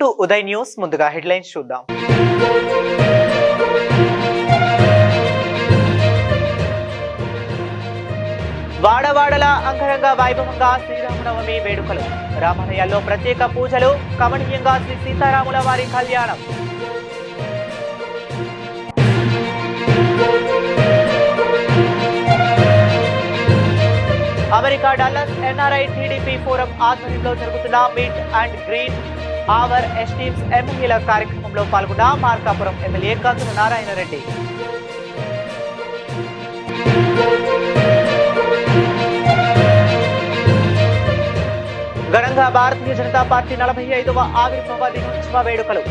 Welcome to Uday news ముందుగా headlines చూద్దాం. వాడవాడల అంగరంగ వైభవంగా శ్రీరామనవమి వేడుకలు. రామాలయాల్లో ప్రత్యేక పూజలు కమనీయంగా శ్రీ సీతారాముల వారి కళ్యాణం. America Dallas NRI TDP forum ఆధ్వర్యంలో జరుగుతున్న meet and greet our esteemed ఎమ్మెల్యేల కార్యక్రమంలో పాల్గొన్న మార్కాపురం ఎమ్మెల్యే కందుల నారాయణ రెడ్డి. ఘనంగా భారతీయ జనతా పార్టీ నలభై ఐదవ ఆవిర్భావ దినోత్సవ వేడుకలు.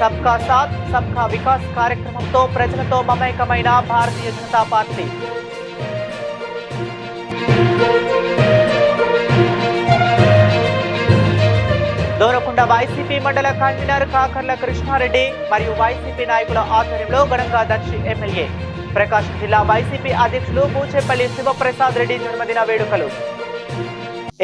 సబ్కా సాత్ సబ్కా వికాస్ కార్యక్రమంతో ప్రజలతో మమేకమైన భారతీయ జనతా పార్టీ. దోరకొండ వైసీపీ మండల కన్వీనర్ కాకర్ల కృష్ణారెడ్డి మరియు వైసీపీ నాయకుల ఆధ్వర్యంలో ఘనంగా దర్శి ఎమ్మెల్యే. ప్రకాశం జిల్లా వైసీపీ అధ్యక్షులు పూచేపల్లి శివప్రసాద్ రెడ్డి జన్మదిన వేడుకలు.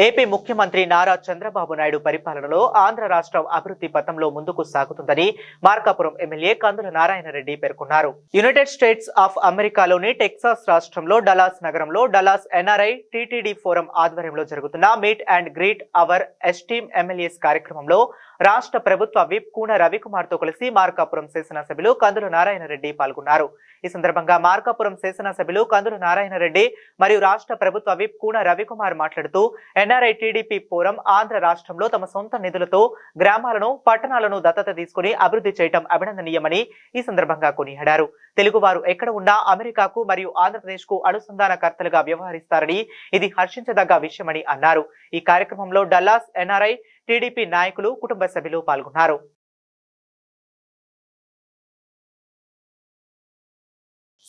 ఏపీ ముఖ్యమంత్రి నారా చంద్రబాబు నాయుడు పరిపాలనలో ఆంధ్ర రాష్ట్రం అభివృద్ధి పథంలో ముందుకు సాగుతుందని మార్కాపురం ఎమ్మెల్యే కందుల నారాయణ రెడ్డి పేర్కొన్నారు. యునైటెడ్ స్టేట్స్ ఆఫ్ అమెరికాలోని టెక్సాస్ రాష్ట్రంలో డలాస్ నగరంలో డలాస్ ఎన్ఆర్ఐ టీటీడీ ఫోరం ఆధ్వర్యంలో జరుగుతున్న meet and greet our esteem MLAs కార్యక్రమంలో రాష్ట్ర ప్రభుత్వ విప్ కూన రవికుమార్తో కలిసి మార్కాపురం శాసనసభ్యులు కందుల నారాయణ రెడ్డి పాల్గొన్నారు. ఈ సందర్భంగా మార్కాపురం శాసనసభ్యులు కందుల నారాయణ రెడ్డి మరియు రాష్ట్ర ప్రభుత్వ విప్ కూన రవికుమార్ మాట్లాడుతూ ఎన్ఆర్ఐ టీడీపీ ఫోరం ఆంధ్ర రాష్ట్రంలో తమ సొంత నిధులతో గ్రామాలను పట్టణాలను దత్తత తీసుకుని అభివృద్ధి చేయటం అభినందనీయమని ఈ సందర్భంగా కొనియాడారు. తెలుగువారు ఎక్కడ ఉన్నా అమెరికాకు మరియు ఆంధ్రప్రదేశ్కు అనుసంధానకర్తలుగా వ్యవహరిస్తారని ఇది హర్షించదగ్గ విషయమని అన్నారు. ఈ కార్యక్రమంలో డల్లాస్ ఎన్ఆర్ఐ టీడీపీ నాయకులు కుటుంబ సభ్యులు పాల్గొన్నారు.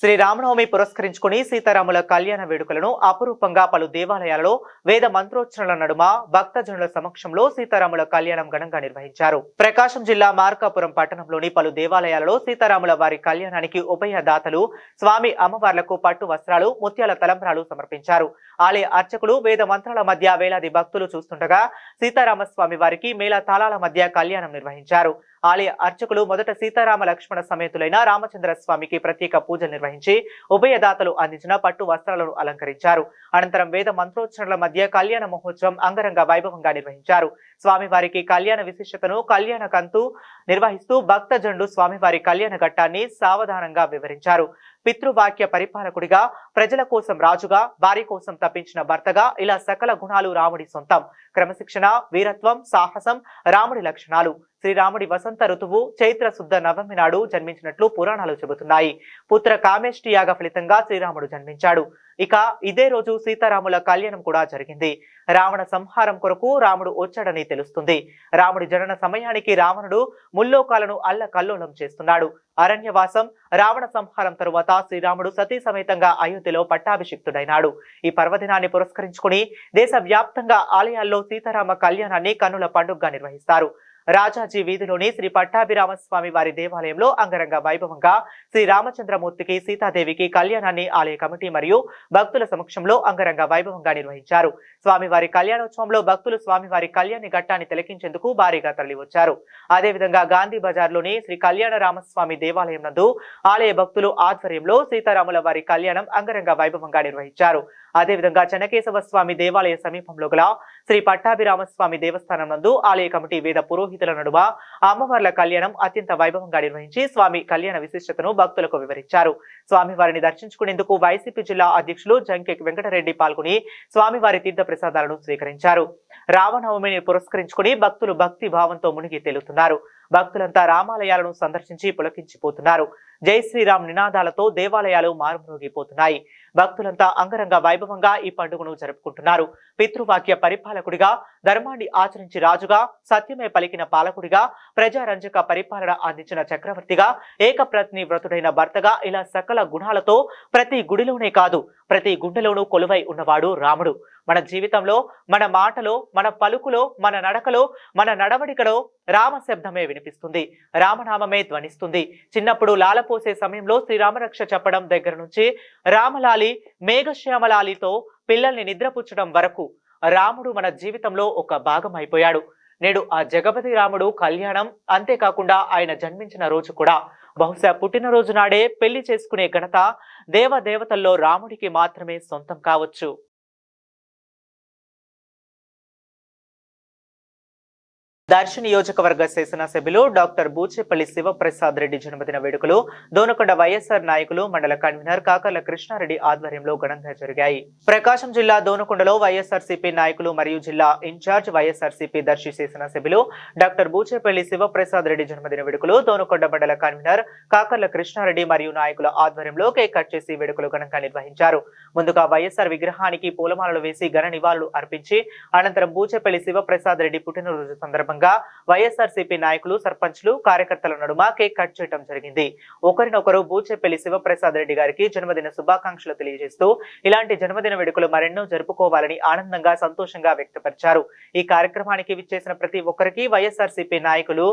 శ్రీరామనవమి పురస్కరించుకుని సీతారాముల కళ్యాణ వేడుకలను అపురూపంగా పలు దేవాలయాలలో వేద మంత్రోచ్చరణల నడుమ భక్తజనుల సమక్షంలో సీతారాముల కళ్యాణం ఘనంగా నిర్వహించారు. ప్రకాశం జిల్లా మార్కాపురం పట్టణంలోని పలు దేవాలయాలలో సీతారాముల వారి కళ్యాణానికి ఉభయ దాతలు స్వామి అమ్మవార్లకు పట్టు వస్త్రాలు ముత్యాల తలంబ్రాలు సమర్పించారు. ఆలయ అర్చకులు వేద మంత్రాల మధ్య వేలాది భక్తులు చూస్తుండగా సీతారామస్వామి వారికి మేళ తాళాల మధ్య కళ్యాణం నిర్వహించారు. ఆలయ అర్చకులు మొదట సీతారామ లక్ష్మణ సమేతులైన రామచంద్ర స్వామికి ప్రత్యేక పూజలు నిర్వహించి ఉభయదాతలు అందించిన పట్టు వస్త్రాలను అలంకరించారు. అనంతరం వేద మంత్రోచ్చరణల మధ్య కళ్యాణ మహోత్సవం అంగరంగ వైభవంగా నిర్వహించారు. స్వామివారికి కళ్యాణ విశిష్టతను కళ్యాణ కంతు నిర్వహిస్తూ భక్తజనుడు స్వామివారి కళ్యాణ ఘట్టాన్ని సావధానంగా వివరించారు. పితృవాక్య పరిపాలకుడిగా ప్రజల కోసం రాజుగా భార్య కోసం తప్పించిన భర్తగా ఇలా సకల గుణాలు రాముడి సొంతం. క్రమశిక్షణ వీరత్వం సాహసం రాముడి లక్షణాలు. శ్రీరాముడి వసంత ఋతువు చైత్ర శుద్ధ నవమి నాడు జన్మించినట్లు పురాణాలు చెబుతున్నాయి. పుత్ర కామేష్టి యాగ ఫలితంగా శ్రీరాముడు జన్మించాడు. ఇక ఇదే రోజు సీతారాముల కళ్యాణం కూడా జరిగింది. రావణ సంహారం కొరకు రాముడు వచ్చాడని తెలుస్తుంది. రాముడి జనన సమయానికి రావణుడు ముల్లోకాలను అల్ల కల్లోలం చేస్తున్నాడు. అరణ్యవాసం రావణ సంహారం తరువాత శ్రీరాముడు సతీ సమేతంగా అయోధ్యలో పట్టాభిషిక్తుడైనాడు. ఈ పర్వదినాన్ని పురస్కరించుకుని దేశ వ్యాప్తంగా ఆలయాల్లో సీతారామ కళ్యాణాన్ని కన్నుల పండుగగా నిర్వహిస్తారు. రాజాజీ వీధిలోని శ్రీ పట్టాభిరామ స్వామి వారి దేవాలయంలో అంగరంగ వైభవంగా శ్రీ రామచంద్రమూర్తికి సీతాదేవికి కళ్యాణాన్ని ఆలయ కమిటీ మరియు భక్తుల సమక్షంలో అంగరంగ వైభవంగా నిర్వహించారు. స్వామివారి కళ్యాణోత్సవంలో భక్తులు స్వామివారి కళ్యాణి ఘట్టాన్ని తిలకించేందుకు భారీగా తరలివచ్చారు. అదేవిధంగా గాంధీ బజార్లోని శ్రీ కళ్యాణ రామస్వామి దేవాలయం నందు ఆలయ భక్తులు ఆధ్వర్యంలో సీతారాముల వారి కళ్యాణం అంగరంగ వైభవంగా నిర్వహించారు. అదేవిధంగా చెన్నకేశవ స్వామి దేవాలయ సమీపంలో గల శ్రీ పట్టాభిరామస్వామి దేవస్థానం నందు ఆలయ కమిటీ వేద పురోహితుల నడుమ అమ్మవార్ల కళ్యాణం అత్యంత వైభవంగా నిర్వహించి స్వామి కళ్యాణ విశిష్టతను భక్తులకు వివరించారు. స్వామివారిని దర్శించుకునేందుకు వైసీపీ జిల్లా అధ్యక్షులు జంకె వెంకటరెడ్డి పాల్గొని స్వామివారి తీర్థ ప్రసాదాలను స్వీకరించారు. రామనవమిని పురస్కరించుకుని భక్తులు భక్తి భావంతో మునిగి తేలుతున్నారు. భక్తులంతా రామాలయాలను సందర్శించి పులకించిపోతున్నారు. జై శ్రీరామ్ నినాదాలతో దేవాలయాలు మారుమ్రోగిపోతున్నాయి. భక్తులంతా అంగరంగ వైభవంగా ఈ పండుగను జరుపుకుంటున్నారు. పితృవాక్య పరిపాలకుడిగా ధర్మాన్ని ఆచరించి రాజుగా సత్యమే పలికిన పాలకుడిగా ప్రజారంజక పరిపాలన అందించిన చక్రవర్తిగా ఏకప్రతిని వ్రతుడైన భర్తగా ఇలా సకల గుణాలతో ప్రతి గుడిలోనే కాదు ప్రతి గుండెలోనూ కొలువై ఉన్నవాడు రాముడు. మన జీవితంలో మన మాటలో మన పలుకులో మన నడకలో మన నడవడికలో రామశబ్దమే వినిపిస్తుంది. రామనామమే ధ్వనిస్తుంది. చిన్నప్పుడు లాలపోసే సమయంలో శ్రీరామరక్ష చెప్పడం దగ్గర నుంచి రామలాలి మేఘశ్యామలాలితో పిల్లల్ని నిద్రపుచ్చడం వరకు రాముడు మన జీవితంలో ఒక భాగం అయిపోయాడు నేడు ఆ జగపతి రాముడు కళ్యాణం అంతేకాకుండా ఆయన జన్మించిన రోజు కూడా. బహుశా పుట్టినరోజు నాడే పెళ్ళి చేసుకునే ఘనత దేవ దేవతల్లో రాముడికి మాత్రమే సొంతం కావచ్చు. దర్శి నియోజకవర్గ శాసనసభ్యులు డాక్టర్ బూచేపల్లి శివప్రసాద్ రెడ్డి జన్మదిన వేడుకలు దోనకొండ వైఎస్ఆర్ నాయకులు మండల కన్వీనర్ కాకర్ల కృష్ణారెడ్డి ఆధ్వర్యంలో ఘనంగా జరిగాయి. ప్రకాశం జిల్లా దోనకొండలో వైఎస్ఆర్సీపీ నాయకులు మరియు జిల్లా ఇన్ఛార్జ్ వైఎస్ఆర్సీపీ దర్శి శాసనసభ్యులు డాక్టర్ బూచేపల్లి శివప్రసాద్ రెడ్డి జన్మదిన వేడుకలు దోనకొండ మండల కన్వీనర్ కాకర్ల కృష్ణారెడ్డి మరియు నాయకుల ఆధ్వర్యంలో కేక్ కట్ చేసి వేడుకలు ఘనంగా నిర్వహించారు. ముందుగా వైఎస్ఆర్ విగ్రహానికి పూలమాలలు వేసి ఘన నివాళులు అర్పించి అనంతరం బూచేపల్లి శివప్రసాద్ రెడ్డి పుట్టినరోజు సందర్భంగా వైఎస్ఆర్సీపీ నాయకులు సర్పంచ్లు కార్యకర్తల నడుమ కేక్ కట్ చేయడం జరిగింది. ఒకరినొకరు బూచేపల్లి శివప్రసాద్ రెడ్డి గారికి జన్మదిన శుభాకాంక్షలు తెలియజేస్తూ ఇలాంటి జన్మదిన వేడుకలు మరెన్నో జరుపుకోవాలని ఆనందంగా సంతోషంగా వ్యక్తపరిచారు. ఈ కార్యక్రమానికి విచ్చేసిన ప్రతి ఒక్కరికి వైఎస్ఆర్సీపీ నాయకులు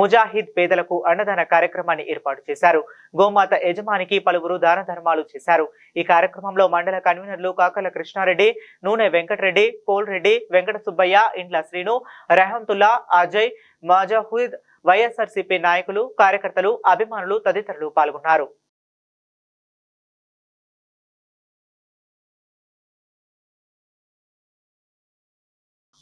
ముజాహిద్ పేదలకు అన్నదాన కార్యక్రమాన్ని ఏర్పాటు చేశారు. గోమాత యజమానికి పలువురు దాన ధర్మాలు చేశారు. ఈ కార్యక్రమంలో మండల కన్వీనర్లు కాకల కృష్ణారెడ్డి నూనె వెంకటరెడ్డి పోల్రెడ్డి వెంకట సుబ్బయ్య ఇండ్ల శ్రీను రెహంతుల్లా అజయ్ మాజాహుద్ వైఎస్ఆర్సీపీ నాయకులు కార్యకర్తలు అభిమానులు తదితరులు పాల్గొన్నారు.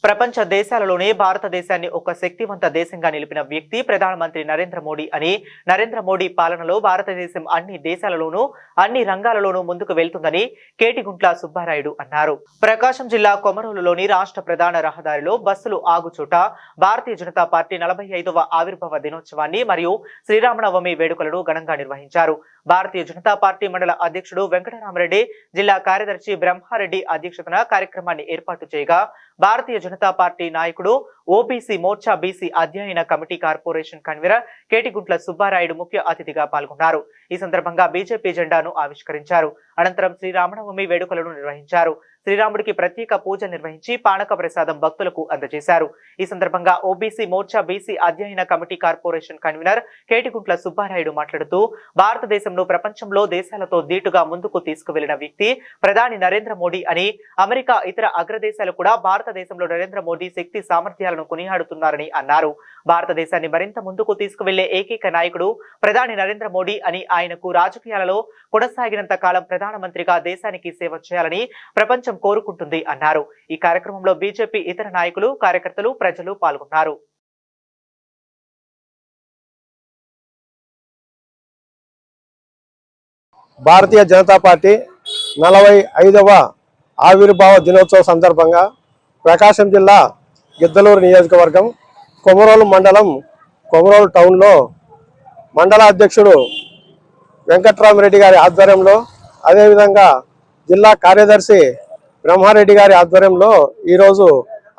ప్రపంచ దేశాలలోనే భారతదేశాన్ని ఒక శక్తివంత దేశంగా నిలిపిన వ్యక్తి ప్రధానమంత్రి నరేంద్ర మోడీ అని నరేంద్ర మోడీ పాలనలో భారతదేశం అన్ని దేశాలలోనూ అన్ని రంగాలలోనూ ముందుకు వెళ్తుందని కేటిగుంట్ల సుబ్బారాయుడు అన్నారు. ప్రకాశం జిల్లా కొమరూలులోని రాష్ట్ర ప్రధాన రహదారిలో బస్సులు ఆగుచోట భారతీయ జనతా పార్టీ నలభై ఐదవ ఆవిర్భావ దినోత్సవాన్ని మరియు శ్రీరామనవమి వేడుకలను ఘనంగా నిర్వహించారు. భారతీయ జనతా పార్టీ మండల అధ్యక్షుడు వెంకటరామరెడ్డి జిల్లా కార్యదర్శి బ్రహ్మారెడ్డి అధ్యక్షతన కార్యక్రమాన్ని ఏర్పాటు చేయగా భారతీయ జనతా పార్టీ నాయకుడు ఓబీసీ మోర్చా బీసీ అధ్యయన committee corporation convener Ketiguntla Subbarayudu ముఖ్య అతిథిగా పాల్గొన్నారు. ఈ సందర్భంగా బీజేపీ జెండాను ఆవిష్కరించారు. అనంతరం శ్రీరామనవమి వేడుకలను నిర్వహించారు. శ్రీరాముడికి ప్రత్యేక పూజ నిర్వహించి పానక ప్రసాదం భక్తులకు అందజేశారు. ఈ సందర్భంగా ఓబీసీ మోర్చా బీసీ అధ్యయన committee corporation convener Ketiguntla Subbarayudu మాట్లాడుతూ భారతదేశంలో ప్రపంచంలో దేశాలతో ధీటుగా ముందుకు తీసుకువెళ్ళిన వ్యక్తి ప్రధాని నరేంద్ర మోడీ అని అమెరికా ఇతర అగ్రదేశాలు కూడా భారతదేశంలో నరేంద్ర మోడీ శక్తి సామర్థ్యాలను కొనియాడుతున్నారని అన్నారు. భారతదేశాన్ని మరింత ముందుకు తీసుకువెళ్ళే ఏకైక నాయకుడు ప్రధాని నరేంద్ర మోడీ అని ఆయనకు రాజకీయాలలో కొనసాగినంత కాలం ప్రధానమంత్రిగా దేశానికి సేవ చేయాలని ప్రపంచం కోరుకుంటుంది అన్నారు. ఈ కార్యక్రమంలో బీజేపీ ఇతర నాయకులు కార్యకర్తలు ప్రజలు పాల్గొన్నారు. భారతీయ జనతా పార్టీ నలభై ఐదవ ఆవిర్భావ దినోత్సవ సందర్భంగా ప్రకాశం జిల్లా గిద్దలూరు నియోజకవర్గం కొమరోలు మండలం కొమరోలు టౌన్లో మండల అధ్యక్షుడు వెంకట్రామరెడ్డి గారి ఆధ్వర్యంలో అదేవిధంగా జిల్లా కార్యదర్శి బ్రహ్మారెడ్డి గారి ఆధ్వర్యంలో ఈరోజు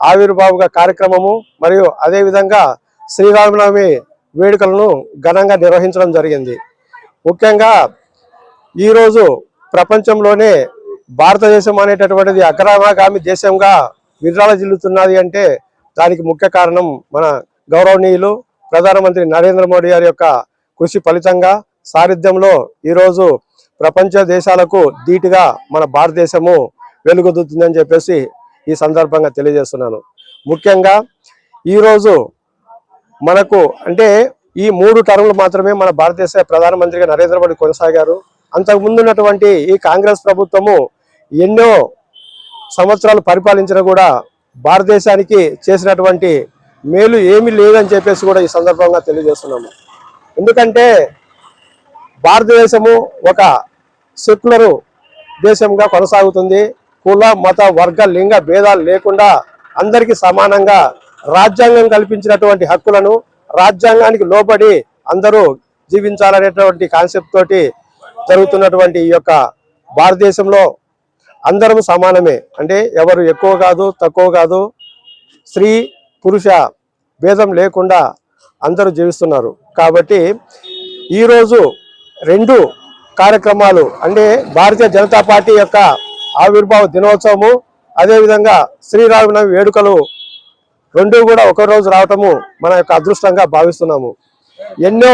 ఆవిర్భావుగా కార్యక్రమము మరియు అదేవిధంగా శ్రీరామనవమి వేడుకలను ఘనంగా నిర్వహించడం జరిగింది. ముఖ్యంగా ఈరోజు ప్రపంచంలోనే భారతదేశం అనేటటువంటిది అగ్రగామి దేశంగా విరాళజిల్లుతున్నది అంటే దానికి ముఖ్య కారణం మన గౌరవనీయులు ప్రధానమంత్రి నరేంద్ర మోడీ గారి యొక్క కృషి ఫలితంగా సారథ్యంలో ఈరోజు ప్రపంచ దేశాలకు ధీటుగా మన భారతదేశము వెలుగొద్దుతుందని చెప్పేసి ఈ సందర్భంగా తెలియజేస్తున్నాను. ముఖ్యంగా ఈరోజు మనకు అంటే ఈ మూడు టర్ములు మాత్రమే మన భారతదేశ ప్రధానమంత్రిగా నరేంద్ర మోడీ కొనసాగారు. అంతకు ఈ కాంగ్రెస్ ప్రభుత్వము ఎన్నో సంవత్సరాలు పరిపాలించిన కూడా భారతదేశానికి చేసినటువంటి మేలు ఏమీ లేదని చెప్పేసి కూడా ఈ సందర్భంగా తెలియజేస్తున్నాము. ఎందుకంటే భారతదేశము ఒక సెక్యులరు దేశంగా కొనసాగుతుంది. కుల మత వర్గ లింగ భేదాలు లేకుండా అందరికీ సమానంగా రాజ్యాంగం కల్పించినటువంటి హక్కులను రాజ్యాంగానికి లోబడి అందరూ జీవించాలనేటువంటి కాన్సెప్ట్ తోటి జరుగుతున్నటువంటి ఈ యొక్క భారతదేశంలో అందరం సమానమే. అంటే ఎవరు ఎక్కువ కాదు తక్కువ కాదు స్త్రీ పురుష భేదం లేకుండా అందరూ జీవిస్తున్నారు. కాబట్టి ఈరోజు రెండు కార్యక్రమాలు అంటే భారతీయ జనతా పార్టీ యొక్క ఆవిర్భావ దినోత్సవము. అదేవిధంగా శ్రీరామనవమి వేడుకలు రెండు కూడా ఒక రోజు రావటము మన యొక్క అదృష్టంగా భావిస్తున్నాము. ఎన్నో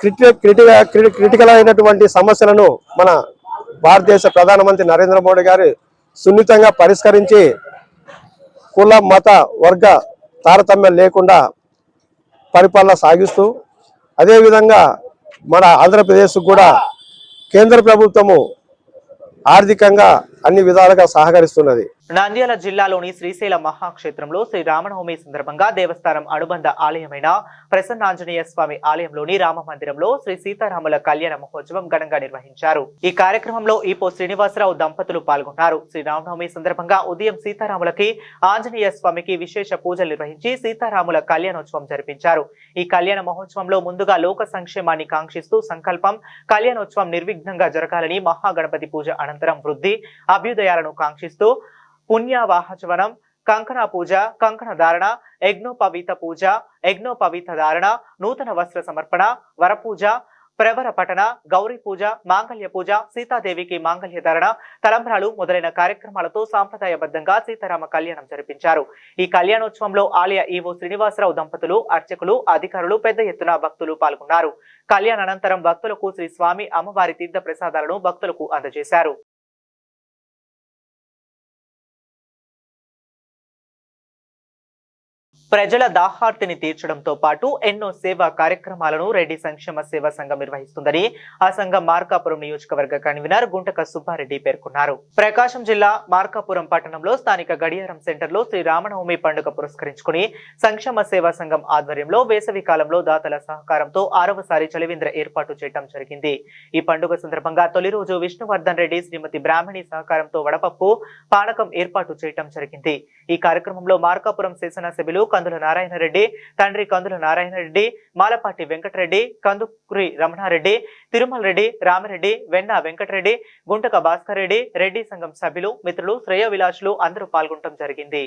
క్రిటి క్రిటిక క్రిటికల్ అయినటువంటి సమస్యలను మన భారతదేశ ప్రధానమంత్రి నరేంద్ర మోడీ గారు సున్నితంగా పరిష్కరించి కుల మత వర్గ తారతమ్యం లేకుండా పరిపాలన సాగిస్తూ అదేవిధంగా మన ఆంధ్రప్రదేశ్ కూడా కేంద్ర ప్రభుత్వము ఆర్థికంగా అన్ని విధాలుగా సహకరిస్తున్నది. నంద్యాల జిల్లాలోని శ్రీశైల మహాక్షేత్రంలో శ్రీ రామనవమి సందర్భంగా దేవస్థానం అనుబంధ ఆలయమైన ప్రసన్నాంజనేయ స్వామి ఆలయంలోని రామ మందిరంలో శ్రీ సీతారాముల కళ్యాణ మహోత్సవం ఘనంగా నిర్వహించారు. ఈ కార్యక్రమంలో ఈపో శ్రీనివాసరావు దంపతులు పాల్గొన్నారు. శ్రీ రామనవమి సందర్భంగా ఉదయం సీతారాములకి ఆంజనేయ స్వామికి విశేష పూజలు నిర్వహించి సీతారాముల కళ్యాణోత్సవం జరిపించారు. ఈ కళ్యాణ మహోత్సవంలో ముందుగా లోక సంక్షేమాన్ని కాంక్షిస్తూ సంకల్పం కళ్యాణోత్సవం నిర్విఘ్నంగా జరగాలని మహాగణపతి పూజ అనంతరం వృద్ధి అభ్యుదయాలను కాంక్షిస్తూ పుణ్యవాహచవనం కంకణ పూజ కంకణ ధారణ యజ్ఞోపవీత పూజ యజ్ఞోపవీత ధారణ నూతన వస్త్ర సమర్పణ వరపూజ ప్రవర పఠన గౌరీ పూజ మాంగళ్య పూజ సీతాదేవికి మాంగళ్య ధారణ తలంబ్రాలు మొదలైన కార్యక్రమాలతో సాంప్రదాయబద్ధంగా సీతారామ కళ్యాణం జరిపించారు. ఈ కళ్యాణోత్సవంలో ఆలయ ఈవో శ్రీనివాసరావు దంపతులు అర్చకులు అధికారులు పెద్ద ఎత్తున భక్తులు పాల్గొన్నారు. కళ్యాణ అనంతరం భక్తులకు శ్రీ స్వామి అమ్మవారి తీర్థ ప్రసాదాలను భక్తులకు అందజేశారు. ప్రజల దాహార్తిని తీర్చడంతో పాటు ఎన్నో సేవా కార్యక్రమాలను రెడ్డి సంక్షేమ సేవా సంఘం నిర్వహిస్తుందని ఆ సంఘం మార్కాపురం నియోజకవర్గ కన్వీనర్ గుంటక సుబ్బారెడ్డి పేర్కొన్నారు. ప్రకాశం జిల్లా మార్కాపురం పట్టణంలో స్థానిక గడియారం సెంటర్లో శ్రీ రామనవమి పండుగ పురస్కరించుకుని సంక్షేమ సేవా సంఘం ఆధ్వర్యంలో వేసవి కాలంలో దాతల సహకారంతో ఆరవసారి చలివేంద్ర ఏర్పాటు చేయడం జరిగింది. ఈ పండుగ సందర్భంగా తొలి రోజు విష్ణువర్ధన్ రెడ్డి శ్రీమతి బ్రాహ్మణి సహకారంతో వడపప్పు పానకం ఏర్పాటు చేయడం జరిగింది. ఈ కార్యక్రమంలో మార్కాపురం శాసనసభ్యులు కందుల నారాయణ రెడ్డి తండ్రి కందుల నారాయణ రెడ్డి మాలపాటి వెంకటరెడ్డి కందుకూరి రమణారెడ్డి తిరుమల రెడ్డి రామిరెడ్డి వెన్న వెంకటరెడ్డి గుంటక భాస్కర్ రెడ్డి రెడ్డి సంఘం సభ్యులు మిత్రులు శ్రేయ విలాసులు అందరూ పాల్గొనడం జరిగింది.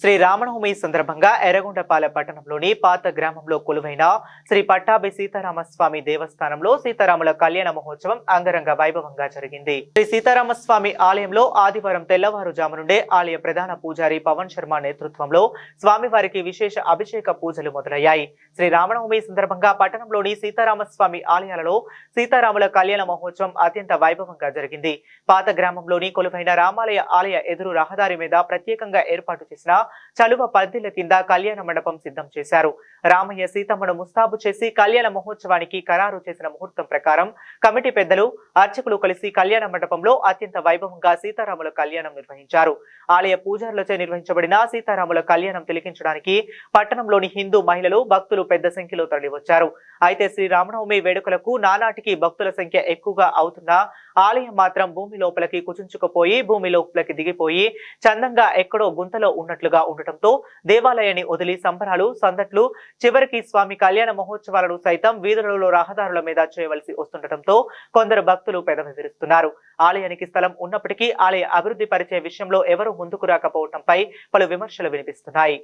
శ్రీ రామనవమి సందర్భంగా ఎర్రగొండపాలెం పట్టణంలోని పాత గ్రామంలో కొలువైన శ్రీ పట్టాభి సీతారామస్వామి దేవస్థానంలో సీతారాముల కళ్యాణ మహోత్సవం అంగరంగ వైభవంగా జరిగింది. శ్రీ సీతారామస్వామి ఆలయంలో ఆదివారం తెల్లవారుజాము నుండే ఆలయ ప్రధాన పూజారి పవన్ శర్మ నేతృత్వంలో స్వామివారికి విశేష అభిషేక పూజలు మొదలయ్యాయి. శ్రీ రామనవమి సందర్భంగా పట్టణంలోని సీతారామస్వామి ఆలయాలలో సీతారాముల కళ్యాణ మహోత్సవం అత్యంత వైభవంగా జరిగింది. పాత గ్రామంలోని కొలువైన రామాలయ ఆలయ ఎదురు రహదారి మీద ప్రత్యేకంగా ఏర్పాటు చేసిన చలువ పద్దెల కింద కళ్యాణ మండపం సిద్ధం చేశారు. రామయ్య సీతమ్మను ముస్తాబు చేసి కళ్యాణ మహోత్సవానికి ఖరారు చేసిన ముహూర్తం ప్రకారం కమిటీ పెద్దలు అర్చకులు కలిసి కళ్యాణ మండపంలో అత్యంత వైభవంగా సీతారాముల కళ్యాణం నిర్వహించారు. ఆలయ పూజారులచే నిర్వహించబడిన సీతారాముల కళ్యాణం తిలకించడానికి పట్టణంలోని హిందూ మహిళలు భక్తులు పెద్ద సంఖ్యలో తరలివచ్చారు. అయితే శ్రీ రామనవమి వేడుకలకు నానాటికి భక్తుల సంఖ్య ఎక్కువగా అవుతున్నా ఆలయం మాత్రం భూమి లోపలికి కుచుంచుకుపోయి భూమి లోపలికి దిగిపోయి చందంగా ఎక్కడో గుంతలో ఉన్నట్లుగా ఉండటంతో దేవాలయాన్ని వదిలి సంబరాలు సందట్లు చివరికి స్వామి కళ్యాణ మహోత్సవాలను సైతం వీధులలో రహదారుల మీద చేయవలసి వస్తుండటంతో కొందరు భక్తులు పెదవి విరుస్తున్నారు ఆలయానికి స్థలం ఉన్నప్పటికీ ఆలయ అభివృద్ధి పరిచే విషయంలో ఎవరూ ముందుకు రాకపోవడంపై పలు విమర్శలు వినిపిస్తున్నాయి.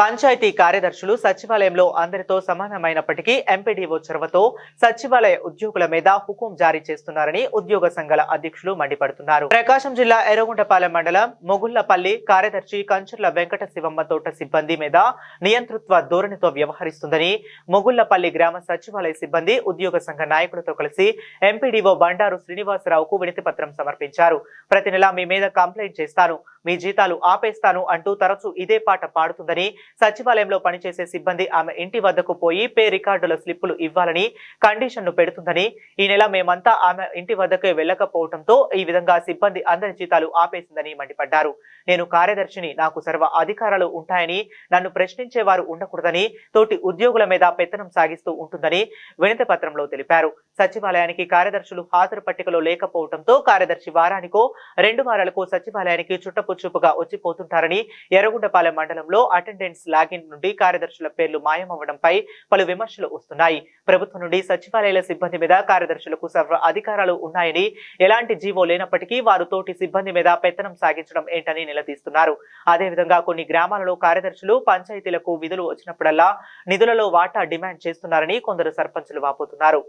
పంచాయతీ కార్యదర్శులు సచివాలయంలో అందరితో సమానమైనప్పటికీ ఎంపీడీఓ చొరవతో సచివాలయ ఉద్యోగుల మీద హుకుం జారీ చేస్తున్నారని ఉద్యోగ సంఘాల అధ్యక్షులు మండిపడుతున్నారు. ప్రకాశం జిల్లా ఎర్రగుంటపాలెం మండలం మొగుళ్ళపల్లి కార్యదర్శి కంచర్ల వెంకట శివమ్మ తోట సిబ్బంది మీద నియంతృత్వ ధోరణితో వ్యవహరిస్తుందని మొగుళ్ళపల్లి గ్రామ సచివాలయ సిబ్బంది ఉద్యోగ సంఘ నాయకులతో కలిసి ఎంపీడీఓ బండారు శ్రీనివాసరావుకు వినతి పత్రం సమర్పించారు. ప్రతి నెల మీ మీద కంప్లైంట్ చేస్తాను. మీ జీతాలు ఆపేస్తాను అంటూ తరచూ ఇదే పాట పాడుతుందని సచివాలయంలో పనిచేసే సిబ్బంది ఆమె ఇంటి వద్దకు పోయి పే రికార్డుల స్లిప్పులు ఇవ్వాలని కండిషన్ను పెడుతుందని ఈ నెల మేమంతా ఆమె ఇంటి వద్దకే వెళ్ళకపోవడంతో ఈ విధంగా సిబ్బంది అందరి జీతాలు ఆపేసిందని మండిపడ్డారు. నేను కార్యదర్శిని నాకు సర్వ అధికారాలు ఉంటాయని నన్ను ప్రశ్నించే వారు ఉండకూడదని తోటి ఉద్యోగుల మీద పెత్తనం సాగిస్తూ ఉంటుందని వినతి పత్రంలో తెలిపారు. సచివాలయానికి కార్యదర్శులు హాజరు పట్టికలో లేకపోవడంతో కార్యదర్శి వారానికో రెండు వారాలకు సచివాలయానికి చుట్టపుచ్చుపుగా వచ్చిపోతుంటారని ఎర్రగుండపాలెం మండలంలో అటెండెన్స్ లాగిన్ నుండి కార్యదర్శుల పేర్లు మాయమవ్వడంపై పలు విమర్శలు వస్తున్నాయి. ప్రభుత్వం నుండి సచివాలయాల సిబ్బంది మీద కార్యదర్శులకు సర్వ అధికారాలు ఉన్నాయని ఎలాంటి జీవో లేనప్పటికీ వారు తోటి సిబ్బంది మీద పెత్తనం సాగించడం ఏంటని నిలదీస్తున్నారు అదేవిధంగా కొన్ని గ్రామాలలో కార్యదర్శులు పంచాయతీలకు విధులు వచ్చినప్పుడల్లా నిధులలో వాటా డిమాండ్ చేస్తున్నారని కొందరు సర్పంచులు వాపోతున్నారు.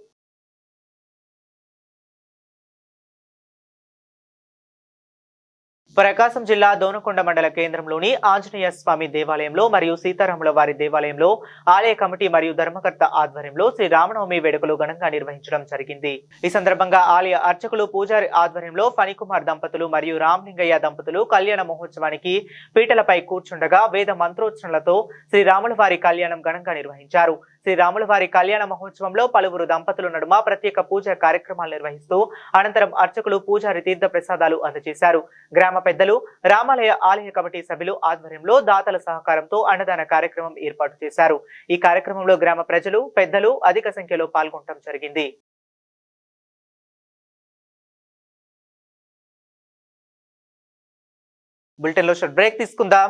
ప్రకాశం జిల్లా దోనకొండ మండల కేంద్రంలోని ఆంజనేయ స్వామి దేవాలయంలో మరియు సీతారాముల వారి దేవాలయంలో ఆలయ కమిటీ మరియు ధర్మకర్త ఆధ్వర్యంలో శ్రీ రామనవమి వేడుకలు ఘనంగా నిర్వహించడం జరిగింది. ఈ సందర్భంగా ఆలయ అర్చకులు పూజారి ఆధ్వర్యంలో ఫణికుమార్ దంపతులు మరియు రామలింగయ్య దంపతులు కళ్యాణ మహోత్సవానికి పీటలపై కూర్చుండగా వేద మంత్రోచ్చరణలతో శ్రీ రాముల వారి కళ్యాణం ఘనంగా నిర్వహించారు. శ్రీరాముల వారి కళ్యాణ మహోత్సవంలో పలువురు దంపతుల నడుమ ప్రత్యేక పూజా కార్యక్రమాలు నిర్వహిస్తూ అనంతరం అర్చకులు పూజారి తీర్థ ప్రసాదాలు అందజేశారు. గ్రామ పెద్దలు రామాలయ ఆలయ కమిటీ సభ్యులు ఆధ్వర్యంలో దాతల సహకారంతో అన్నదాన కార్యక్రమం ఏర్పాటు చేశారు. ఈ కార్యక్రమంలో గ్రామ ప్రజలు పెద్దలు అధిక సంఖ్యలో పాల్గొనడం జరిగింది. బులెటిన్ షార్ట్ బ్రేక్ తీసుకుందాం.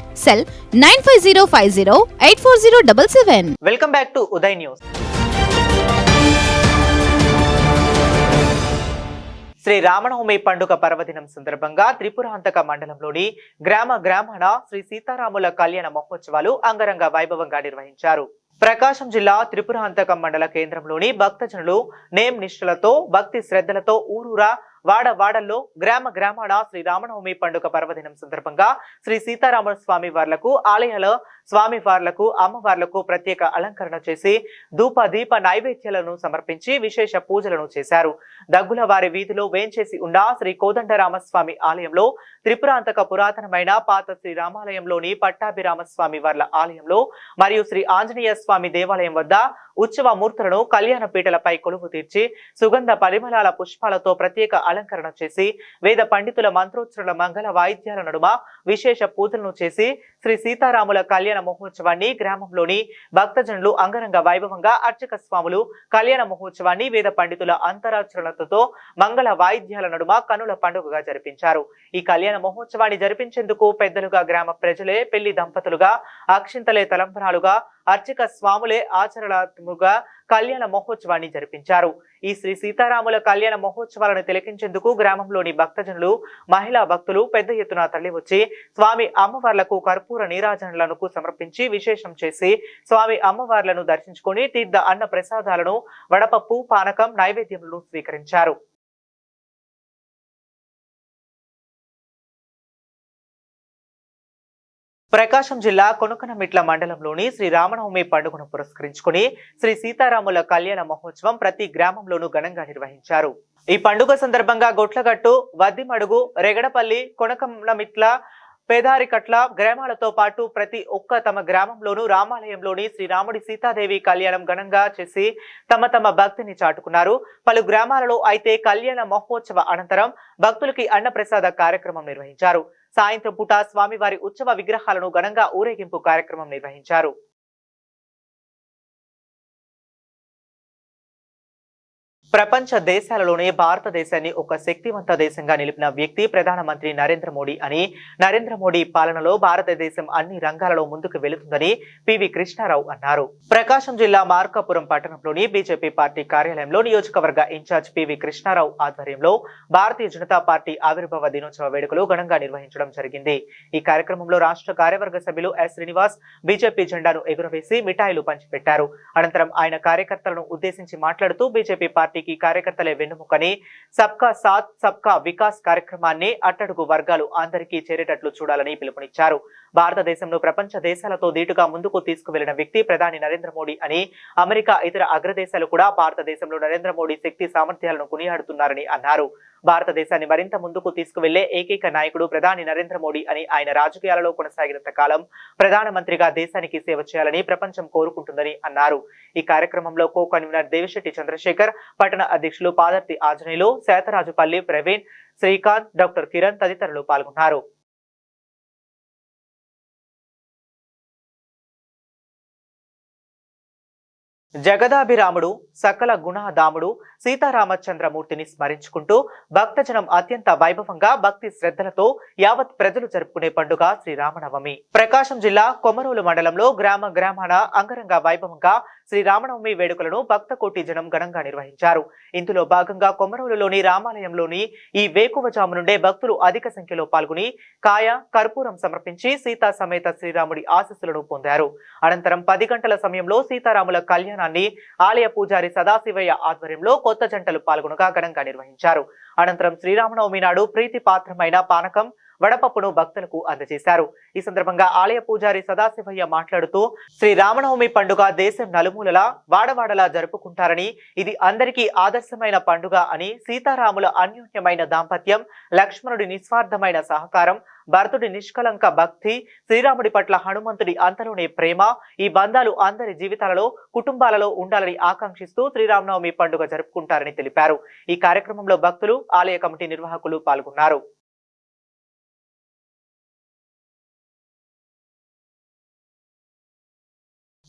Cell nine five zero five zero eight four zero double seven. Welcome back to Uday news. Shri Ramanavami పండుగ పర్వదినం సందర్భంగా త్రిపురాంతక మండలంలోని గ్రామ గ్రామాన శ్రీ సీతారాముల కళ్యాణ మహోత్సవాలు అంగరంగ వైభవంగా నిర్వహించారు. ప్రకాశం జిల్లా త్రిపురాంతకం మండల కేంద్రంలోని భక్తజనులు నేమ్ నిష్ఠలతో భక్తి శ్రద్ధలతో ఊరూరా వాడ వాడల్లో గ్రామ గ్రామాన శ్రీ రామనవమి పండుగ పర్వదినం సందర్భంగా శ్రీ సీతారామ స్వామి వార్లకు ఆలయాల స్వామి వార్లకు అమ్మవార్లకు ప్రత్యేక అలంకరణ చేసి ధూప దీప నైవేద్యాలను సమర్పించి విశేష పూజలను చేశారు. దగ్గుల వారి వీధిలో వేంచేసి ఉన్న శ్రీ కోదండరామస్వామి ఆలయంలో త్రిపురాంతక పురాతనమైన పాత శ్రీ రామాలయంలోని పట్టాభిరామస్వామి వార్ల ఆలయంలో మరియు శ్రీ ఆంజనేయ స్వామి దేవాలయం వద్ద ఉత్సవ మూర్తులను కళ్యాణ పీటలపై కొలువు తీర్చి సుగంధ పరిమళాల పుష్పాలతో ప్రత్యేక అలంకరణ చేసి వేద పండితుల మంత్రోచ్చరణ మంగళ వాయిద్యాల నడుమ విశేష పూజలను చేసి శ్రీ సీతారాముల కళ్యాణ మహోత్సవాన్ని గ్రామంలోని భక్తజనులు అంగరంగ వైభవంగా అర్చక స్వాములు కళ్యాణ మహోత్సవాన్ని వేద పండితుల అంతరాచరణతో మంగళ వాయిద్యాల నడుమ కనుల పండుగగా జరిపించారు. ఈ కళ్యాణ మహోత్సవాన్ని జరిపించేందుకు పెద్దలుగా గ్రామ ప్రజలే పెళ్ళి దంపతులుగా అక్షింతలే తలంబరాలుగా అర్చక స్వాములే ఆచరణాత్మకంగా కళ్యాణ మహోత్సవాన్ని జరిపించారు. ఈ శ్రీ సీతారాముల కళ్యాణ మహోత్సవాలను తిలకించేందుకు గ్రామంలోని భక్తజనులు మహిళా భక్తులు పెద్ద ఎత్తున తరలివచ్చి స్వామి అమ్మవార్లకు కర్పూర నీరాజనలకు సమర్పించి విశేషం చేసి స్వామి అమ్మవార్లను దర్శించుకొని తీర్థ అన్న ప్రసాదాలను వడపప్పు పానకం నైవేద్యములను స్వీకరించారు. ప్రకాశం జిల్లా కొనుకనమిట్ల మండలంలోని శ్రీ రామనవమి పండుగను పురస్కరించుకుని శ్రీ సీతారాముల కళ్యాణ మహోత్సవం ప్రతి గ్రామంలోనూ ఘనంగా నిర్వహించారు. ఈ పండుగ సందర్భంగా గొట్లగట్టు వద్దిమడుగు రెగడపల్లి కొనకనమిట్ల పేదారికట్ల గ్రామాలతో పాటు ప్రతి ఒక్క తమ గ్రామంలోనూ రామాలయంలోని శ్రీరాముడి సీతాదేవి కళ్యాణం ఘనంగా చేసి తమ తమ భక్తిని చాటుకున్నారు. పలు గ్రామాలలో అయితే కళ్యాణ మహోత్సవ అనంతరం భక్తులకి అన్నప్రసాద కార్యక్రమం నిర్వహించారు. సాయంత్రం పూట స్వామివారి ఉత్సవ విగ్రహాలను ఘనంగా ఊరేగింపు కార్యక్రమం నిర్వహించారు. ప్రపంచ దేశాలలోనే భారతదేశాన్ని ఒక శక్తివంత దేశంగా నిలిపిన వ్యక్తి ప్రధానమంత్రి నరేంద్ర మోడీ అని నరేంద్ర మోడీ పాలనలో భారతదేశం అన్ని రంగాలలో ముందుకు వెళుతుందని పివి కృష్ణారావు అన్నారు. ప్రకాశం జిల్లా మార్కాపురం పట్టణంలోని బీజేపీ పార్టీ కార్యాలయంలో నియోజకవర్గ ఇన్ఛార్జ్ పివి కృష్ణారావు ఆధ్వర్యంలో భారతీయ జనతా పార్టీ ఆవిర్భావ దినోత్సవ వేడుకలు ఘనంగా నిర్వహించడం జరిగింది. ఈ కార్యక్రమంలో రాష్ట్ర కార్యవర్గ సభ్యులు ఎస్. శ్రీనివాస్ బీజేపీ జెండాను ఎగురవేసి మిఠాయిలు పంచిపెట్టారు. అనంతరం ఆయన కార్యకర్తలను ఉద్దేశించి మాట్లాడుతూ బీజేపీ పార్టీ పార్టీకి కార్యకర్తలే వెన్నుముకని సబ్కా సాత్ సబ్కా వికాస్ కార్యక్రమాన్ని అట్టడుగు వర్గాలు అందరికీ చేరేటట్లు చూడాలని పిలుపునిచ్చారు. భారతదేశంలో ప్రపంచ దేశాలతో ధీటుగా ముందుకు తీసుకువెళ్ళిన వ్యక్తి ప్రధాని నరేంద్ర మోడీ అని అమెరికా ఇతర అగ్రదేశాలు కూడా భారతదేశంలో నరేంద్ర మోడీ శక్తి సామర్థ్యాలను కొనియాడుతున్నారని అన్నారు. భారతదేశాన్ని మరింత ముందుకు తీసుకువెళ్ళే ఏకైక నాయకుడు ప్రధాని నరేంద్ర మోడీ అని ఆయన రాజకీయాలలో కొనసాగినంత కాలం ప్రధానమంత్రిగా దేశానికి సేవ చేయాలని ప్రపంచం కోరుకుంటుందని అన్నారు. ఈ కార్యక్రమంలో కో కన్వీనర్ దేవిశెట్టి చంద్రశేఖర్ పట్టణ అధ్యక్షులు పాదర్తి ఆంజనేయులు శాతరాజుపల్లి ప్రవీణ్ శ్రీకాంత్ డాక్టర్ కిరణ్ తదితరులు పాల్గొన్నారు. జగదాభిరాముడు సకల గుణాదాముడు సీతారామచంద్రమూర్తిని స్మరించుకుంటూ భక్తజనం అత్యంత వైభవంగా భక్తి శ్రద్ధలతో యావత్ ప్రజలు జరుపుకునే పండుగ శ్రీరామనవమి. ప్రకాశం జిల్లా కొమరోలు మండలంలో గ్రామ గ్రామాన అంగరంగ వైభవంగా శ్రీరామనవమి వేడుకలను భక్త కోటి జనం ఘనంగా నిర్వహించారు. ఇందులో భాగంగా కొమరోలులోని రామాలయంలోని ఈ వేకువజాము నుండే భక్తులు అధిక సంఖ్యలో పాల్గొని కాయ కర్పూరం సమర్పించి సీతా సమేత శ్రీరాముడి ఆశీస్సులను పొందారు. అనంతరం పది గంటల సమయంలో సీతారాముల కళ్యాణ కళ్యాణాన్ని ఆలయ పూజారి సదాశివయ్య ఆధ్వర్యంలో కొత్త జంటలు పాల్గొనగా ఘనంగా నిర్వహించారు. అనంతరం శ్రీరామనవమి నాడు ప్రీతి పాత్రమైన పానకం వడపప్పును భక్తులకు అందజేశారు. ఈ సందర్భంగా ఆలయ పూజారి సదాశివయ్య మాట్లాడుతూ శ్రీరామనవమి పండుగ దేశం నలుమూలలా వాడవాడలా జరుపుకుంటారని ఇది అందరికీ ఆదర్శమైన పండుగ అని సీతారాముల అన్యోన్యమైన దాంపత్యం లక్ష్మణుడి నిస్వార్థమైన సహకారం భరతుడి నిష్కలంక భక్తి శ్రీరాముడి పట్ల హనుమంతుడి అంతలోనే ప్రేమ ఈ బంధాలు అందరి జీవితాలలో కుటుంబాలలో ఉండాలని ఆకాంక్షిస్తూ శ్రీరామనవమి పండుగ జరుపుకుంటారని తెలిపారు. ఈ కార్యక్రమంలో భక్తులు ఆలయ కమిటీ నిర్వాహకులు పాల్గొన్నారు.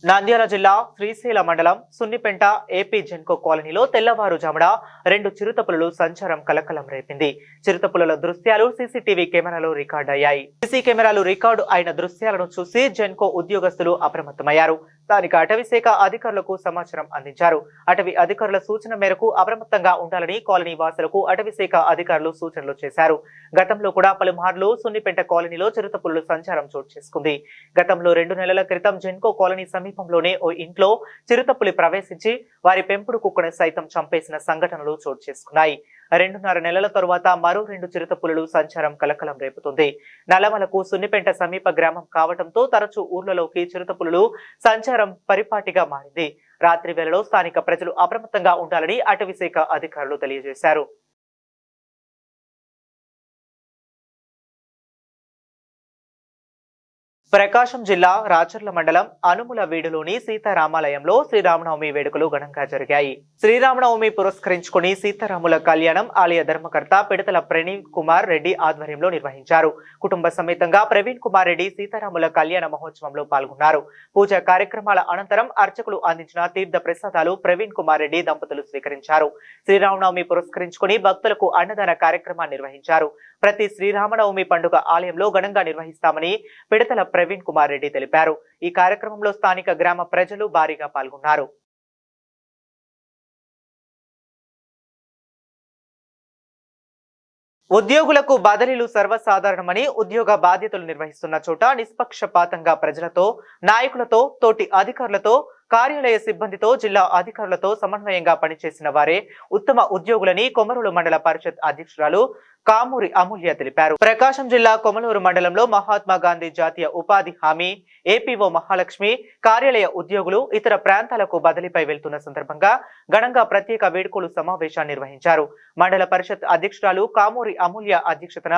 నంద్యాల జిల్లా శ్రీశైల మండలం సున్నిపెంట ఏపీ జెన్కో కాలనీలో తెల్లవారుజామున రెండు చిరుతపులులు సంచారం కలకలం రేపింది. చిరుతపులుల దృశ్యాలు సీసీటీవీ కెమెరాలో రికార్డ్ అయ్యాయి సీసీ కెమెరాలు రికార్డు అయిన దృశ్యాలను చూసి జెన్కో ఉద్యోగస్తులు అప్రమత్తమయ్యారు. స్థానిక అటవీ శాఖ అధికారులకు సమాచారం అందించారు. అటవీ అధికారుల సూచన మేరకు అప్రమత్తంగా ఉండాలని కాలనీ వాసులకు అటవీ శాఖ అధికారులు సూచనలు చేశారు. గతంలో కూడా పలుమార్లు సున్నిపెంట కాలనీలో చిరుతపుల్లు సంచారం చోటు చేసుకుంది. గతంలో రెండు నెలల క్రితం జెన్కో కాలనీ సమీపంలోనే ఓ ఇంట్లో చిరుతపులి ప్రవేశించి వారి పెంపుడు కుక్కను సైతం చంపేసిన సంఘటనలు చోటు చేసుకున్నాయి. రెండున్నర నెలల తరువాత మరో రెండు చిరుతపులులు సంచారం కలకలం రేపుతుంది. నల్లమలకు సున్నిపెంట సమీప గ్రామం కావడంతో తరచూ ఊర్లలోకి చిరుతపులులు సంచారం పరిపాటిగా మారింది. రాత్రి వేళలో స్థానిక ప్రజలు అప్రమత్తంగా ఉండాలని అటవీశాఖ అధికారులు తెలియజేశారు. ప్రకాశం జిల్లా రాచర్ల మండలం అనుముల వీడులోని సీతారామాలయంలో శ్రీరామనవమి వేడుకలు ఘనంగా జరిగాయి. శ్రీరామనవమి పురస్కరించుకుని సీతారాముల కళ్యాణం ఆలయ ధర్మకర్త పిడతల ప్రవీణ్ కుమార్ రెడ్డి ఆధ్వర్యంలో నిర్వహించారు. కుటుంబ సమేతంగా ప్రవీణ్ కుమార్ రెడ్డి సీతారాముల కళ్యాణ మహోత్సవంలో పాల్గొన్నారు. పూజా కార్యక్రమాల అనంతరం అర్చకులు అందించిన తీర్థ ప్రసాదాలు ప్రవీణ్ కుమార్ రెడ్డి దంపతులు స్వీకరించారు. శ్రీరామనవమి పురస్కరించుకుని భక్తులకు అన్నదాన కార్యక్రమాన్ని నిర్వహించారు. ప్రతి శ్రీరామనవమి పండుగ ఆలయంలో ఘనంగా నిర్వహిస్తామని పిడతల ప్రవీణ్ కుమార్ రెడ్డి తెలిపారు. ఈ కార్యక్రమంలో స్థానిక గ్రామ ప్రజలు భారీగా పాల్గొన్నారు. ఉద్యోగులకు బదిలీలు సర్వసాధారణమని ఉద్యోగ బాధ్యతలు నిర్వహిస్తున్న చోట నిష్పక్షపాతంగా ప్రజలతో నాయకులతో తోటి అధికారులతో కార్యాలయ సిబ్బందితో జిల్లా అధికారులతో సమన్వయంగా పనిచేసిన వారే ఉత్తమ ఉద్యోగులని కొమరూలు మండల పరిషత్ అధ్యక్షురాలు కామూరి అమూల్య తెలిపారు. ప్రకాశం జిల్లా కొమలూరు మండలంలో మహాత్మా గాంధీ జాతీయ ఉపాధి హామీ ఏపీఓ మహాలక్ష్మి కార్యాలయ ఉద్యోగులు ఇతర ప్రాంతాలకు బదిలీపై వెళ్తున్న సందర్భంగా ఘనంగా ప్రత్యేక వేడుకలు సమావేశాన్ని నిర్వహించారు. మండల పరిషత్ అధ్యక్షురాలు కామూరి అమూల్య అధ్యక్షతన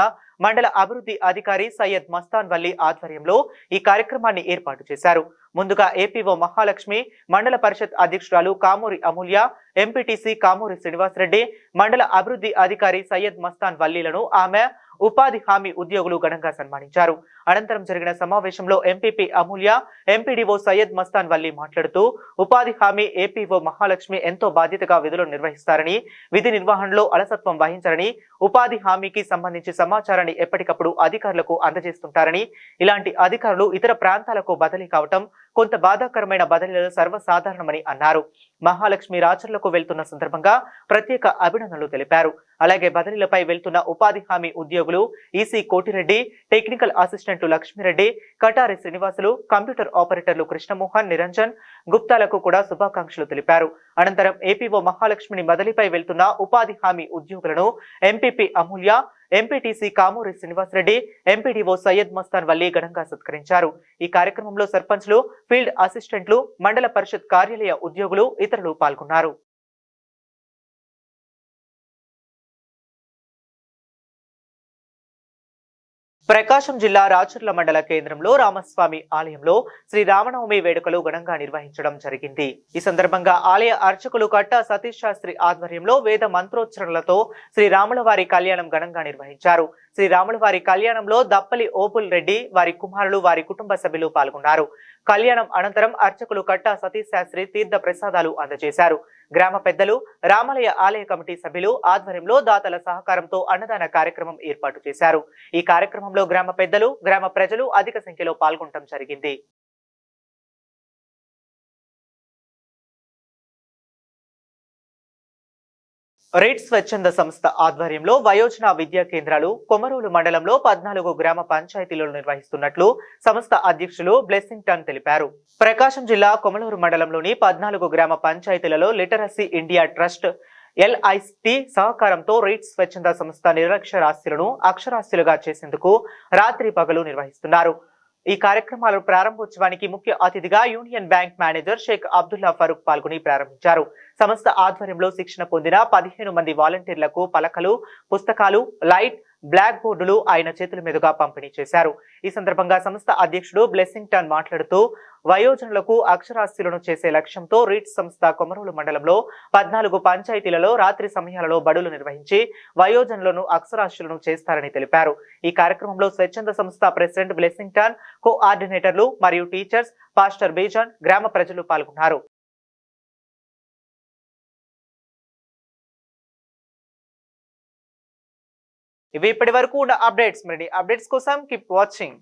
మండల అభివృద్ధి అధికారి సయ్యద్ మస్తాన్ వల్లి ఆధ్వర్యంలో ఈ కార్యక్రమాన్ని ఏర్పాటు చేశారు. ముందుగా ఏపీఓ మహాలక్ష్మి మండల పరిషత్ అధ్యక్షురాలు కామూరి అమూల్య ఎంపీటీసీ కామూరి శ్రీనివాసరెడ్డి మండల అభివృద్ధి అధికారి సయ్యద్ మస్తాన్ వల్లీలను ఆమె ఉపాధి హామీ ఉద్యోగులు ఘనంగా సన్మానించారు. అనంతరం జరిగిన సమావేశంలో ఎంపీపీ అమూల్య ఎంపీడీఓ సయ్యద్ మస్తాన్ వల్లి మాట్లాడుతూ ఉపాధి హామీ ఏపీఓ మహాలక్ష్మి ఎంతో బాధ్యతగా విధులు నిర్వహిస్తారని విధి నిర్వహణలో అలసత్వం వహించారని ఉపాధి హామీకి సంబంధించి సమాచారాన్ని ఎప్పటికప్పుడు అధికారులకు అందజేస్తుంటారని ఇలాంటి అధికారులు ఇతర ప్రాంతాలకు బదిలీ కావటం కొంత బాధాకరమైన బదిలీలు సర్వసాధారణమని అన్నారు. మహాలక్ష్మి రాచర్లకు వెళ్తున్న సందర్భంగా ప్రత్యేక అభినందనలు తెలిపారు. అలాగే బదిలీలపై వెళ్తున్న ఉపాధి హామీ ఉద్యోగులు ఈసీ కోటిరెడ్డి టెక్నికల్ అసిస్టెంట్లు లక్ష్మిరెడ్డి కటారి శ్రీనివాసులు కంప్యూటర్ ఆపరేటర్లు కృష్ణమోహన్ నిరంజన్ గుప్తాలకు కూడా శుభాకాంక్షలు తెలిపారు. అనంతరం ఏపీఓ మహాలక్ష్మిని బదిలీపై వెళ్తున్న ఉపాధి హామీ ఉద్యోగులను MP MPP Amulya MPTC Kamuri Srinivasareddy MPDO Syed Mastan Vali ఘనంగా సత్కరించారు. ఈ కార్యక్రమంలో సర్పంచ్లు ఫీల్డ్ అసిస్టెంట్లు మండల పరిషత్ కార్యాలయ ఉద్యోగులు ఇతరులు పాల్గొన్నారు. ప్రకాశం జిల్లా రాచర్ల మండల కేంద్రంలో రామస్వామి ఆలయంలో శ్రీ రామనవమి వేడుకలు ఘనంగా నిర్వహించడం జరిగింది. ఈ సందర్భంగా ఆలయ అర్చకులు కట్ట సతీష్ శాస్త్రి ఆధ్వర్యంలో వేద మంత్రోచ్చరణలతో శ్రీ రాముల వారి కళ్యాణం ఘనంగా నిర్వహించారు. శ్రీ రాముల వారి కళ్యాణంలో దప్పలి ఓపుల్ రెడ్డి వారి కుమారులు వారి కుటుంబ సభ్యులు పాల్గొన్నారు. కళ్యాణం అనంతరం అర్చకులు కట్టా సతీష్ శాస్త్రి తీర్థ ప్రసాదాలు అందజేశారు. గ్రామ పెద్దలు రామాలయ ఆలయ కమిటీ సభ్యులు ఆధ్వర్యంలో దాతల సహకారంతో అన్నదాన కార్యక్రమం ఏర్పాటు చేశారు. ఈ కార్యక్రమంలో గ్రామ పెద్దలు గ్రామ ప్రజలు అధిక సంఖ్యలో పాల్గొనడం జరిగింది. రేట్ స్వచ్ఛంద సంస్థ ఆధ్వర్యంలో వయోజన విద్యా కేంద్రాలు కొమరూలు మండలంలో పద్నాలుగు గ్రామ పంచాయతీలు నిర్వహిస్తున్నట్లు సంస్థ అధ్యక్షులు బ్లెస్సింగ్ టన్ తెలిపారు. ప్రకాశం జిల్లా కొమలూరు మండలంలోని పద్నాలుగు గ్రామ పంచాయతీలలో లిటరసీ ఇండియా ట్రస్ట్ ఎల్ఐసి సహకారంతో రేట్ స్వచ్ఛంద సంస్థ నిరక్షరాస్యులను అక్షరాస్యులుగా చేసేందుకు రాత్రి పగలు నిర్వహిస్తున్నారు. ఈ కార్యక్రమాల ప్రారంభోత్సవానికి ముఖ్య అతిథిగా union bank manager Sheikh Abdullah Farooq పాల్గొని ప్రారంభించారు. సంస్థ ఆధ్వర్యంలో శిక్షణ పొందిన పదిహేను మంది వాలంటీర్లకు పలకలు పుస్తకాలు లైట్ బ్లాక్ బోర్డులు ఆయన చేతుల మీదుగా పంపిణీ చేశారు. ఈ సందర్భంగా సంస్థ అధ్యక్షుడు బ్లెస్సింగ్టన్ మాట్లాడుతూ వయోజనులకు అక్షరాస్యులను చేసే లక్ష్యంతో రీట్ సంస్థ కొమరూలు మండలంలో పద్నాలుగు పంచాయతీలలో రాత్రి సమయాలలో బడులు నిర్వహించి వయోజనులను అక్షరాస్యులను చేస్తారని తెలిపారు. ఈ కార్యక్రమంలో స్వచ్ఛంద సంస్థ ప్రెసిడెంట్ బ్లెస్సింగ్టన్ కోఆర్డినేటర్లు మరియు టీచర్స్ పాస్టర్ బీజాన్ గ్రామ ప్రజలు పాల్గొన్నారు. ఇవి ఇప్పటి వరకు ఉన్న అప్డేట్స్. మరి అప్డేట్స్ కోసం కీప్ వాచింగ్